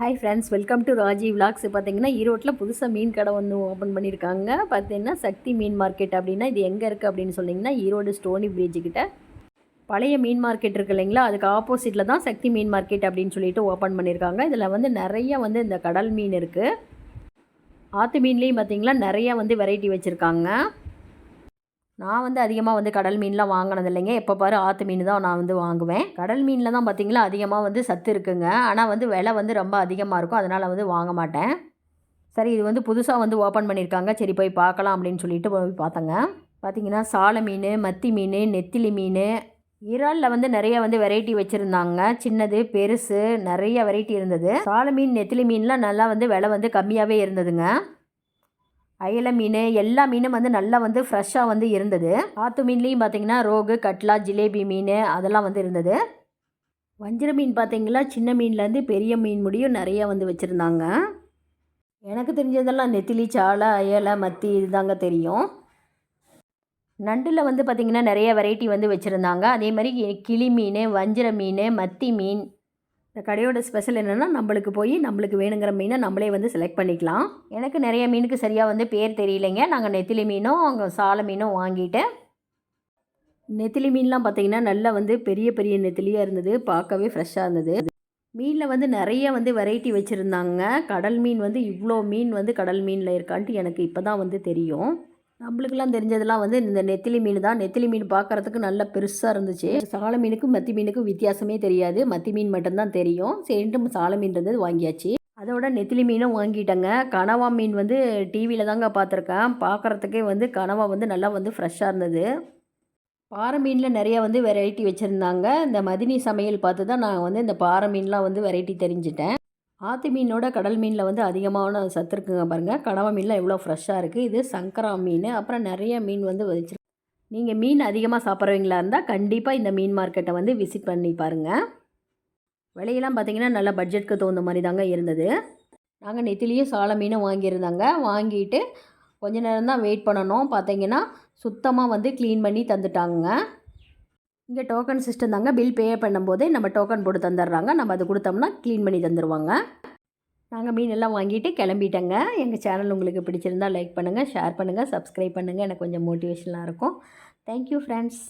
Hi friends welcome to Raji vlogs பார்த்தீங்கன்னா ஈரோட்டில் புதுசாக மீன் கடை வந்து ஓப்பன் பண்ணியிருக்காங்க பார்த்தீங்கன்னா சக்தி மீன் மார்க்கெட் அப்படின்னா இது எங்கே இருக்குது அப்படின்னு சொன்னீங்கன்னா ஈரோடு ஸ்டோனி பிரிட்ஜுக்கிட்ட பழைய மீன் மார்க்கெட் இருக்கு இல்லைங்களா? அதுக்கு ஆப்போசிட்டில் தான் சக்தி மீன் மார்க்கெட் அப்படின்னு சொல்லிட்டு ஓப்பன் பண்ணியிருக்காங்க இதில் வந்து நிறைய வந்து இந்த கடல் மீன் இருக்குது ஆற்று மீன்லேயும் பார்த்தீங்கன்னா நிறைய வந்து வெரைட்டி வச்சுருக்காங்க. நான் வந்து அதிகமாக வந்து கடல் மீன்லாம் வாங்கினது இல்லைங்க எப்போ பாரு ஆற்று மீன் தான் நான் வந்து வாங்குவேன். கடல் மீனில் தான் பார்த்தீங்களா அதிகமாக வந்து சத்து இருக்குங்க. ஆனால் வந்து விலை வந்து ரொம்ப அதிகமாக இருக்கும். அதனால் வந்து வாங்க மாட்டேன். சரி இது வந்து புதுசாக வந்து ஓப்பன் பண்ணியிருக்காங்க சரி போய் பார்க்கலாம் அப்படின்னு சொல்லிட்டு போய் பார்த்தேங்க. பார்த்தீங்கன்னா சாலை மீன் மத்தி மீன் நெத்திலி மீன் இறாலில் வந்து நிறைய வந்து வெரைட்டி வச்சுருந்தாங்க. சின்னது பெருசு நிறைய வெரைட்டி இருந்தது. சாலை மீன் நெத்திலி மீன்லாம் நல்லா வந்து விலை வந்து கம்மியாகவே இருந்ததுங்க. அயல மீன் எல்லா மீனும் வந்து நல்லா வந்து ஃப்ரெஷ்ஷாக வந்து இருந்தது. ஆற்று மீன்லேயும் பார்த்தீங்கன்னா ரோகு கட்லா ஜிலேபி மீன் அதெல்லாம் வந்து இருந்தது. வஞ்சிர மீன் பார்த்தீங்களா சின்ன மீன்லேருந்து பெரிய மீன் முடியும் நிறையா வந்து வச்சுருந்தாங்க. எனக்கு தெரிஞ்சதெல்லாம் நெத்திலி சாலை அயலை மத்தி இதுதாங்க தெரியும். நண்டில் வந்து பார்த்திங்கன்னா நிறைய வெரைட்டி வந்து வச்சுருந்தாங்க. அதே மாதிரி கிளி மீன் வஞ்சிர மீன் மத்தி மீன் இந்த கடையோட ஸ்பெஷல் என்னென்னா நம்மளுக்கு போய் நம்மளுக்கு வேணுங்கிற மீனை நம்மளே வந்து செலக்ட் பண்ணிக்கலாம். எனக்கு நிறைய மீனுக்கு சரியாக வந்து பேர் தெரியலைங்க. நாங்கள் நெத்திலி மீனும் அங்கே சாலை மீனும் வாங்கிட்டு நெத்திலி மீன்லாம் பார்த்தீங்கன்னா நல்லா வந்து பெரிய பெரிய நெத்திலியாக இருந்தது. பார்க்கவே ஃப்ரெஷ்ஷாக இருந்தது. மீனில் வந்து நிறைய வந்து வெரைட்டி வச்சுருந்தாங்க. கடல் மீன் வந்து இவ்வளோ மீன் வந்து கடல் மீனில் இருக்கான்ட்டு எனக்கு இப்போ தான் வந்து தெரியும். நம்மளுக்கெல்லாம் தெரிஞ்சதெல்லாம் வந்து இந்த நெத்திலி மீன் தான். நெத்திலி மீன் பார்க்குறதுக்கு நல்ல பெருசாக இருந்துச்சு. சால மீனுக்கும் மத்தி மீனுக்கும் வித்தியாசமே தெரியாது. மத்தி மீன் மட்டும்தான் தெரியும். சரின்ட்டு சால மீன் இருந்தது வாங்கியாச்சு. அதோட நெத்திலி மீனும் வாங்கிட்டேங்க. கனவா மீன் வந்து டிவியில் தாங்க பார்த்துருக்கேன். பார்க்குறதுக்கே வந்து கனவா வந்து நல்லா வந்து ஃப்ரெஷ்ஷாக இருந்தது. பாறை மீனில் நிறையா வந்து வெரைட்டி வச்சுருந்தாங்க. இந்த மதினி சமையல் பார்த்து தான் நான் வந்து இந்த பாறை மீன்லாம் வந்து வெரைட்டி தெரிஞ்சிட்டேன். ஆத்தி மீனோட கடல் மீனில் வந்து அதிகமான சத்து இருக்குங்க பாருங்கள் கனவா மீனில் எவ்வளோ ஃப்ரெஷ்ஷாக இருக்குது இது சங்கரா மீன். அப்புறம் நிறைய மீன் வந்து வச்சு நீங்கள் மீன் அதிகமாக சாப்பிட்றவங்களா இருந்தால் கண்டிப்பாக இந்த மீன் மார்க்கெட்டை வந்து விசிட் பண்ணி பாருங்கள் விலையெல்லாம் பார்த்திங்கன்னா நல்ல பட்ஜெட்டுக்கு தகுந்த மாதிரி தாங்க இருந்தது. நாங்கள் நெத்திலியும் சால மீனும் வாங்கியிருந்தாங்க. வாங்கிட்டு கொஞ்ச நேரம் தான் வெயிட் பண்ணணும். பார்த்தீங்கன்னா சுத்தமாக வந்து க்ளீன் பண்ணி தந்துட்டாங்க இங்கே டோக்கன் சிஸ்டம் தாங்க. பில் பே பண்ணும்போதே நம்ம டோக்கன் போட்டு தந்துடுறாங்க நம்ம அது கொடுத்தோம்னா க்ளீன் பண்ணி தந்துடுவாங்க நாங்கள் மீன் எல்லாம் வாங்கிட்டு கிளம்பிட்டேங்க. எங்கள் சேனல் உங்களுக்கு பிடிச்சிருந்தால் லைக் பண்ணுங்கள் ஷேர் பண்ணுங்கள் சப்ஸ்கிரைப் பண்ணுங்கள் எனக்கு கொஞ்சம் மோட்டிவேஷனாக இருக்கும். Thank you friends